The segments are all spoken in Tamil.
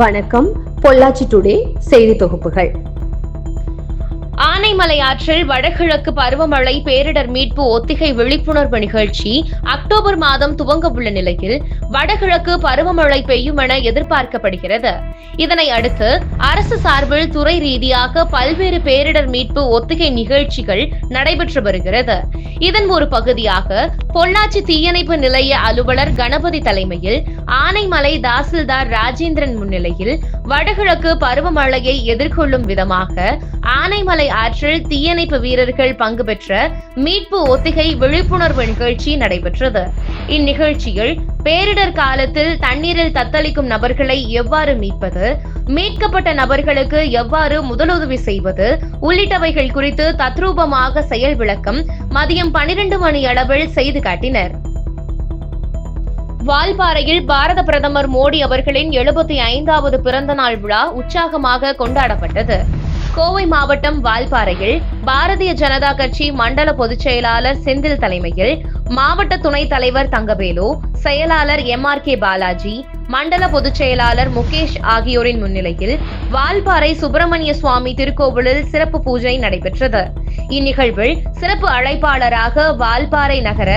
வணக்கம் பொள்ளாச்சி டுடே செய்தி தொகுப்புகள். ஆனை ஆற்றில் வடகிழக்கு பருவமழை பேரிடர் மீட்பு ஒத்திகை விழிப்புணர்வு நிகழ்ச்சி அக்டோபர் மாதம் துவங்க உள்ள நிலையில் வடகிழக்கு பருவமழை பெய்யும் என எதிர்பார்க்கப்படுகிறது. இதனை அடுத்து அரசு சார்பில் துறை ரீதியாக பல்வேறு பேரிடர் மீட்பு ஒத்திகை நிகழ்ச்சிகள் நடைபெற்று வருகிறது. இதன் ஒரு பகுதியாக பொள்ளாச்சி தீயணைப்பு நிலைய அலுவலர் கணபதி தலைமையில் ஆனைமலை தாசில்தார் ராஜேந்திரன் முன்னிலையில் வடகிழக்கு பருவமழையை எதிர்கொள்ளும் விதமாக ஆனைமலை ஆற்றில் தீயணைப்பு வீரர்கள் பங்கு பெற்ற மீட்பு ஒத்திகை விழிப்புணர்வு நிகழ்ச்சி நடைபெற்றது. இந்நிகழ்ச்சியில் பேரிடர் காலத்தில் தண்ணீரில் தத்தளிக்கும் நபர்களை எவ்வாறு மீட்பது மீட்கப்பட்ட நபர்களுக்கு எவ்வாறு முதலுதவி செய்வது உள்ளிட்டவைகள் குறித்து தத்ரூபமாக செயல் விளக்கம் மதியம் பனிரெண்டு மணி அளவில் செய்து காட்டினர். வால்பாறையில் பாரத பிரதமர் மோடி அவர்களின் எழுபத்தி ஐந்தாவது பிறந்த நாள் விழா உற்சாகமாக கொண்டாடப்பட்டது. கோவை மாவட்டம் வால்பாறையில் பாரதிய ஜனதா கட்சி மண்டல பொதுச் செயலாளர் செந்தில் தலைமையில் மாவட்ட துணைத் தலைவர் தங்கவேலு செயலாளர் எம் ஆர் கே பாலாஜி மண்டல பொதுச் செயலாளர் முகேஷ் ஆகியோரின் முன்னிலையில் வால்பாறை சுப்பிரமணிய சுவாமி திருக்கோவிலில் சிறப்பு பூஜை நடைபெற்றது. இந்நிகழ்வில் சிறப்பு அழைப்பாளராக வால்பாறை நகர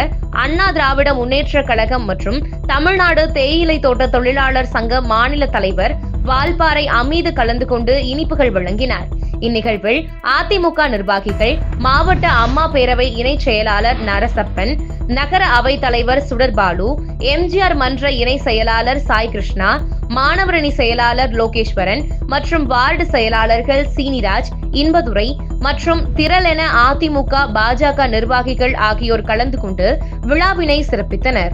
அண்ணா திராவிட முன்னேற்ற கழகம் மற்றும் தமிழ்நாடு தேயிலை தோட்ட தொழிலாளர் சங்க மாநில தலைவர் வால்பாறை அமீது கலந்து கொண்டு இனிப்புகள் வழங்கினார். இந்நிகழ்வில் அதிமுக நிர்வாகிகள் மாவட்ட அம்மா பேரவை இணைச் செயலாளர் நரசப்பன் நகர அவைத் தலைவர் சுடர்பாலு எம்ஜிஆர் மன்ற இணை செயலாளர் சாய் கிருஷ்ணா மாணவரணி செயலாளர் லோகேஸ்வரன் மற்றும் வார்டு செயலாளர்கள் சீனிராஜ் இன்பதுரை மற்றும் திரளென அதிமுக பாஜக நிர்வாகிகள் ஆகியோர் கலந்து கொண்டு விழாவினை சிறப்பித்தனர்.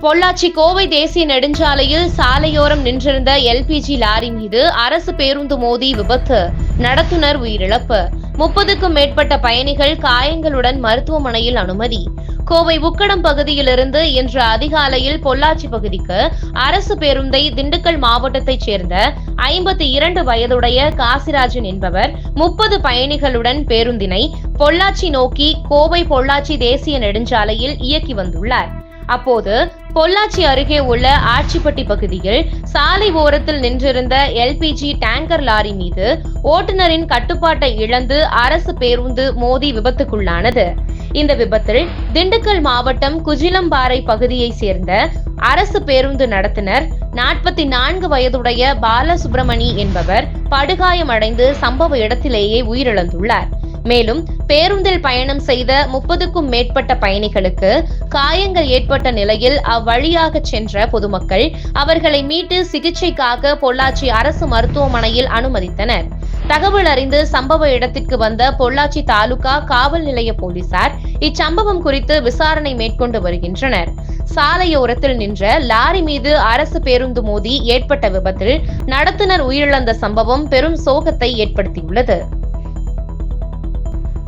பொள்ளாச்சி கோவை தேசிய நெடுஞ்சாலையில் சாலையோரம் நின்றிருந்த எல்பிஜி லாரி மீது அரசு பேருந்து மோதி விபத்து. நடத்துனர் உயிரிழப்பு. முப்பதுக்கும் மேற்பட்ட பயணிகள் காயங்களுடன் மருத்துவமனையில் அனுமதி. கோவை உக்கடம் பகுதியிலிருந்து இன்று அதிகாலையில் பொள்ளாச்சி பகுதிக்கு அரசு பேருந்தை திண்டுக்கல் மாவட்டத்தைச் சேர்ந்த ஐம்பத்தி இரண்டு வயதுடைய காசிராஜன் என்பவர் முப்பது பயணிகளுடன் பேருந்தினை பொள்ளாச்சி நோக்கி கோவை பொள்ளாச்சி தேசிய நெடுஞ்சாலையில் இயக்கி வந்துள்ளார். அப்போது பொள்ளாச்சி அருகே உள்ள ஆட்சிப்பட்டி பகுதியில் சாலை ஓரத்தில் நின்றிருந்த எல்பிஜி டேங்கர் லாரி மீது ஓட்டுநரின் கட்டுப்பாட்டை இழந்து அரசு பேருந்து மோதி விபத்துக்குள்ளானது. இந்த விபத்தில் திண்டுக்கல் மாவட்டம் குஜிலம்பாறை பகுதியைச் சேர்ந்த அரசு பேருந்து நடத்துனர் நாற்பத்தி நான்கு வயதுடைய பாலசுப்ரமணி என்பவர் படுகாயமடைந்து சம்பவ இடத்திலேயே உயிரிழந்துள்ளார். மேலும் பேருந்தில் பயணம் செய்த முப்பதுக்கும் மேற்பட்ட பயணிகளுக்கு காயங்கள் ஏற்பட்ட நிலையில் அவ்வழியாக சென்ற பொதுமக்கள் அவர்களை மீட்டு சிகிச்சைக்காக பொள்ளாச்சி அரசு மருத்துவமனையில் அனுமதித்தனர். தகவல் அறிந்து சம்பவ இடத்திற்கு வந்த பொள்ளாச்சி தாலுகா காவல் நிலைய போலீசார் இச்சம்பவம் குறித்து விசாரணை மேற்கொண்டு வருகின்றனர். சாலையோரத்தில் நின்ற லாரி மீது அரசு பேருந்து மோதி ஏற்பட்ட விபத்தில் நடத்துனர் உயிரிழந்த சம்பவம் பெரும் சோகத்தை ஏற்படுத்தியுள்ளது.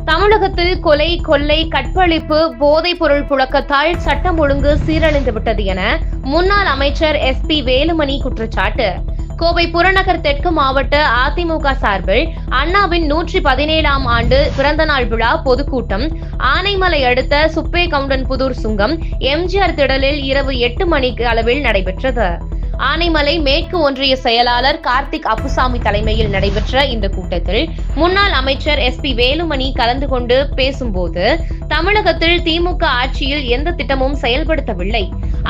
தமிழகத்தில் கொலை கொள்ளை கற்பழிப்பு போதைப் பொருள் புழக்கத்தால் சட்டம் ஒழுங்கு சீரழிந்து விட்டது என முன்னாள் அமைச்சர் எஸ் பி வேலுமணி குற்றச்சாட்டு. கோவை புறநகர் தெற்கு மாவட்ட அதிமுக சார்பில் அண்ணாவின் நூற்றி பதினேழாம் ஆண்டு பிறந்தநாள் விழா பொதுக்கூட்டம். ஆனைமலை அடுத்த சுப்பே கவுண்டன் புதூர் சுங்கம் எம்ஜிஆர் திடலில் இரவு எட்டு மணிக்கு அளவில் நடைபெற்றது. ஆனைமலை மேற்கு ஒன்றிய செயலாளர் கார்த்திக் அப்புசாமி தலைமையில் நடைபெற்ற இந்த கூட்டத்தில் முன்னாள் அமைச்சர் எஸ் பி வேலுமணி கலந்து கொண்டு பேசும்போது தமிழகத்தில் திமுக ஆட்சியில் எந்த திட்டமும் செயல்படுத்தவில்லை.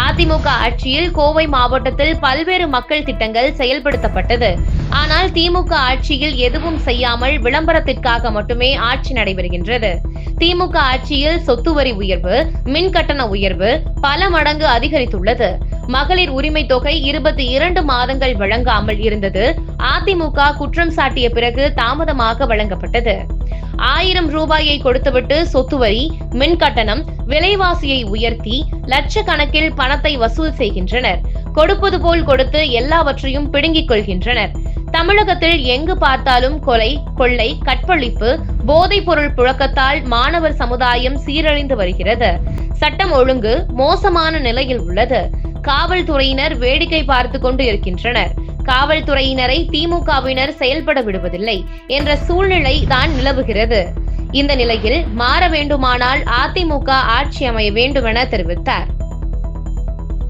அதிமுக ஆட்சியில் கோவை மாவட்டத்தில் பல்வேறு மக்கள் திட்டங்கள் செயல்படுத்தப்பட்டது. ஆனால் திமுக ஆட்சியில் எதுவும் செய்யாமல் விளம்பரத்திற்காக மட்டுமே ஆட்சி நடைபெறுகின்றது. திமுக ஆட்சியில் சொத்து வரி உயர்வு மின் கட்டண உயர்வு பல மடங்கு அதிகரித்துள்ளது. மகளிர் உரிமை தொகை இருபத்தி இரண்டு மாதங்கள் வழங்காமல் இருந்தது. அதிமுக குற்றம் சாட்டிய பிறகு தாமதமாக வழங்கப்பட்டது. ஆயிரம் ரூபாயை கொடுத்துவிட்டு சொத்து வரி மின் கட்டணம் விலைவாசியை உயர்த்தி லட்சக்கணக்கில் பணத்தை வசூல் செய்கின்றனர். கொடுப்பது போல் கொடுத்து எல்லாவற்றையும் பிடுங்கிக் கொள்கின்றனர். தமிழகத்தில் எங்கு பார்த்தாலும் கொலை கொள்ளை கற்பழிப்பு போதைப் பொருள் புழக்கத்தால் மாணவர் சமுதாயம் சீரழிந்து வருகிறது. சட்டம் ஒழுங்கு மோசமான நிலையில் உள்ளது. காவல்துறையினர் வேடிக்கை பார்த்து கொண்டு இருக்கின்றனர். காவல்துறையினரை திமுகவினர் செயல்பட விடுவதில்லை என்ற சூழ்நிலை தான் நிலவுகிறது. இந்த நிலையில் மாற வேண்டுமானால் அதிமுக ஆட்சி அமைய வேண்டுமென தெரிவித்தார்.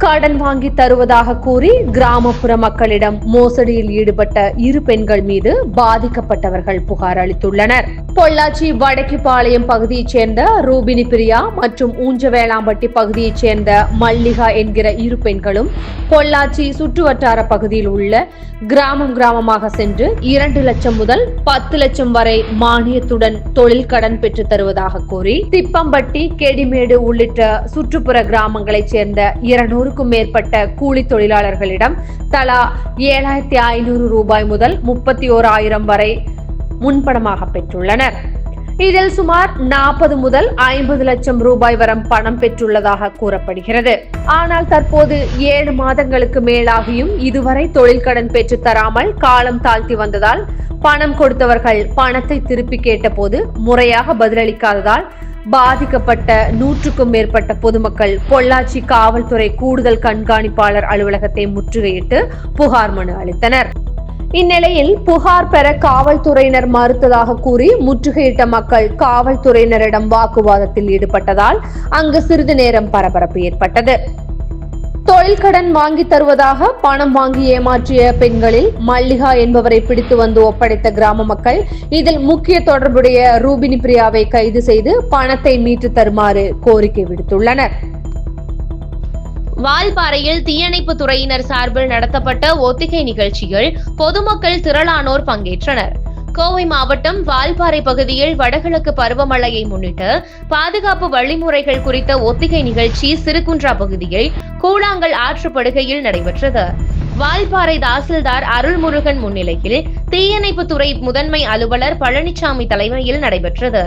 கடன் வாங்கி தருவதாக கூறி கிராமப்புற மக்களிடம் மோசடியில் ஈடுபட்ட இரு பெண்கள் மீது பாதிக்கப்பட்டவர்கள் புகார் அளித்துள்ளனர். பொள்ளாச்சி வடக்குப்பாளையம் பகுதியைச் சேர்ந்த ரூபினி பிரியா மற்றும் ஊஞ்சவேளாம்பட்டி பகுதியைச் சேர்ந்த மல்லிகா என்கிற இரு பெண்களும் பொள்ளாச்சி சுற்றுவட்டார பகுதியில் உள்ள கிராமம் கிராமமாக சென்று இரண்டு லட்சம் முதல் பத்து லட்சம் வரை மானியத்துடன் தொழில் கடன் பெற்று தருவதாக கூறி திப்பம்பட்டி கெடிமேடு உள்ளிட்ட சுற்றுப்புற கிராமங்களைச் சேர்ந்த இருநூறுக்கும் மேற்பட்ட கூலி தொழிலாளர்களிடம் தலா ஏழாயிரத்தி ஐநூறு ரூபாய் முதல் முப்பத்தி ஓராயிரம் வரை முன்பணமாக பெற்றுள்ளனர். இதில் சுமார் நாற்பது முதல் ஐம்பது லட்சம் ரூபாய் வரம் பணம் பெற்றுள்ளதாக கூறப்படுகிறது. ஆனால் தற்போது ஏழு மாதங்களுக்கு மேலாகியும் இதுவரை தொழில் கடன் பெற்று தராமல் காலம் தாழ்த்தி வந்ததால் பணம் கொடுத்தவர்கள் பணத்தை திருப்பி கேட்டபோது முறையாக பதிலளிக்காததால் பாதிக்கப்பட்ட நூற்றுக்கும் மேற்பட்ட பொதுமக்கள் பொள்ளாச்சி காவல்துறை கூடுதல் கண்காணிப்பாளர் அலுவலகத்தை முற்றுகையிட்டு புகார் மனு அளித்தனர். இந்நிலையில் புகார் பெற காவல்துறையினர் மறுத்ததாக கூறி முற்றுகையிட்ட மக்கள் காவல்துறையினரிடம் வாக்குவாதத்தில் ஈடுபட்டதால் அங்கு சிறிது நேரம் பரபரப்பு ஏற்பட்டது. தொழில் கடன் வாங்கி தருவதாக பணம் வாங்கி ஏமாற்றிய பெண்களில் மல்லிகா என்பவரை பிடித்து வந்து ஒப்படைத்த கிராம மக்கள் இதில் முக்கிய தொடர்புடைய ரூபினி பிரியாவை கைது செய்து பணத்தை மீட்டு தருமாறு கோரிக்கை விடுத்துள்ளனர். வால்பாறையில் தீயணைப்பு துறையினர் சார்பில் நடத்தப்பட்ட ஒத்திகை நிகழ்ச்சியில் பொதுமக்கள் திரளானோர் பங்கேற்றனர். கோவை மாவட்டம் வால்பாறை பகுதியில் வடகிழக்கு பருவமழையை முன்னிட்டு பாதுகாப்பு வழிமுறைகள் குறித்த ஒத்திகை நிகழ்ச்சி சிறுகுன்றா பகுதியில் கூழாங்கல் ஆற்றுப்படுகையில் நடைபெற்றது. வால்பாறை தாசில்தார் அருள்முருகன் முன்னிலையில் தீயணைப்பு துறை முதன்மை அலுவலர் பழனிசாமி தலைமையில் நடைபெற்றது.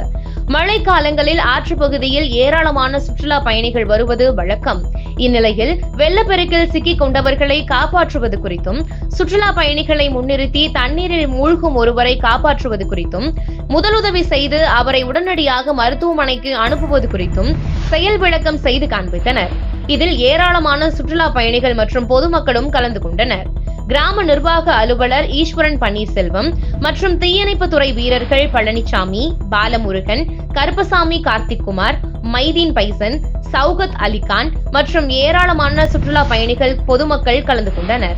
மழை காலங்களில் ஆற்று பகுதியில் ஏராளமான சுற்றுலா பயணிகள் வருவது வழக்கம். இந்நிலையில் வெள்ளப்பெருக்கில் சிக்கிக் கொண்டவர்களை காப்பாற்றுவது குறித்தும் சுற்றுலா பயணிகளை முன்னிறுத்தி தண்ணீரில் மூழ்கும் ஒருவரை காப்பாற்றுவது குறித்தும் முதலுதவி செய்து அவரை உடனடியாக மருத்துவமனைக்கு அனுப்புவது குறித்தும் செயல் விளக்கம் செய்து காண்பித்தனர். இதில் ஏராளமான சுற்றுலா பயணிகள் மற்றும் பொதுமக்களும் கலந்து கொண்டனர். கிராம நிர்வாக அலுவலர் ஈஸ்வரன் பன்னீர்செல்வம் மற்றும் தீயணைப்பு துறை வீரர்கள் பழனிசாமி பாலமுருகன் கருப்பசாமி கார்த்திக்குமார் மைதீன் பைசன் சௌகத் அலிகான் மற்றும் ஏராளமான சுற்றுலா பயணிகள் பொதுமக்கள் கலந்து கொண்டனர்.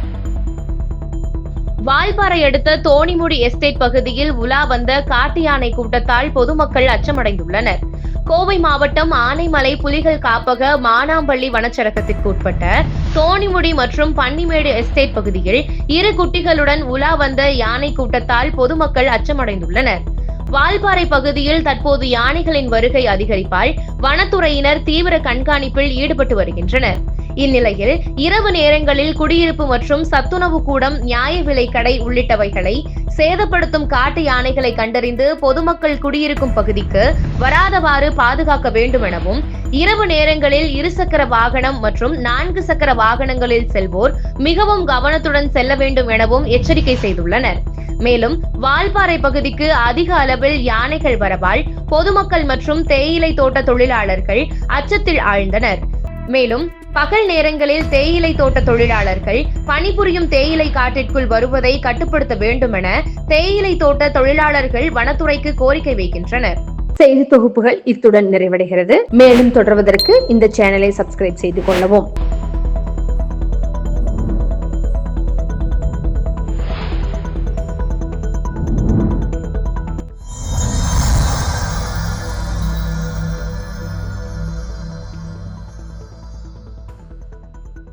வால்பாறை அடுத்த தோணிமுடி எஸ்டேட் பகுதியில் உலா வந்த காட்டு யானை கூட்டத்தால் பொதுமக்கள் அச்சமடைந்துள்ளனர். கோவை மாவட்டம் ஆனைமலை புலிகள் காப்பக மானாம்பள்ளி வனச்சரகத்திற்கு உட்பட்ட தோணிமுடி மற்றும் பன்னிமேடு எஸ்டேட் பகுதியில் இரு குட்டிகளுடன் உலா வந்த யானை கூட்டத்தால் பொதுமக்கள் அச்சமடைந்துள்ளனர். வால்பாறை பகுதியில் தற்போது யானைகளின் வருகை அதிகரிப்பால் வனத்துறையினர் தீவிர கண்காணிப்பில் ஈடுபட்டு வருகின்றனர். இந்நிலையில் இரவு நேரங்களில் குடியிருப்பு மற்றும் சத்துணவு கூடம் நியாய விலை கடை உள்ளிட்டவைகளை சேதப்படுத்தும் காட்டு யானைகளை கண்டறிந்து பொதுமக்கள் குடியிருக்கும் பகுதிக்கு வராதவாறு பாதுகாக்க வேண்டும் எனவும் இரவு நேரங்களில் இருசக்கர வாகனம் மற்றும் நான்கு சக்கர வாகனங்களில் செல்வோர் மிகவும் கவனத்துடன் செல்ல வேண்டும் எனவும் எச்சரிக்கை செய்துள்ளனர். மேலும் வால்பாறை பகுதிக்கு அதிக அளவில் யானைகள் வரவால் பொதுமக்கள் மற்றும் தேயிலை தோட்ட தொழிலாளர்கள் அச்சத்தில் ஆழ்ந்தனர். மேலும் பகல் நேரங்களில் தேயிலை தோட்ட தொழிலாளர்கள் பணிபுரியும் தேயிலை காட்டிற்குள் வருவதை கட்டுப்படுத்த வேண்டும் என தேயிலை தோட்ட தொழிலாளர்கள் வனத்துறைக்கு கோரிக்கை வைக்கின்றனர். செய்தி தொகுப்புகள் இத்துடன் நிறைவடைகிறது. மேலும் தொடர்வதற்கு இந்த சேனலை சப்ஸ்கிரைப் செய்து கொள்ளவும்.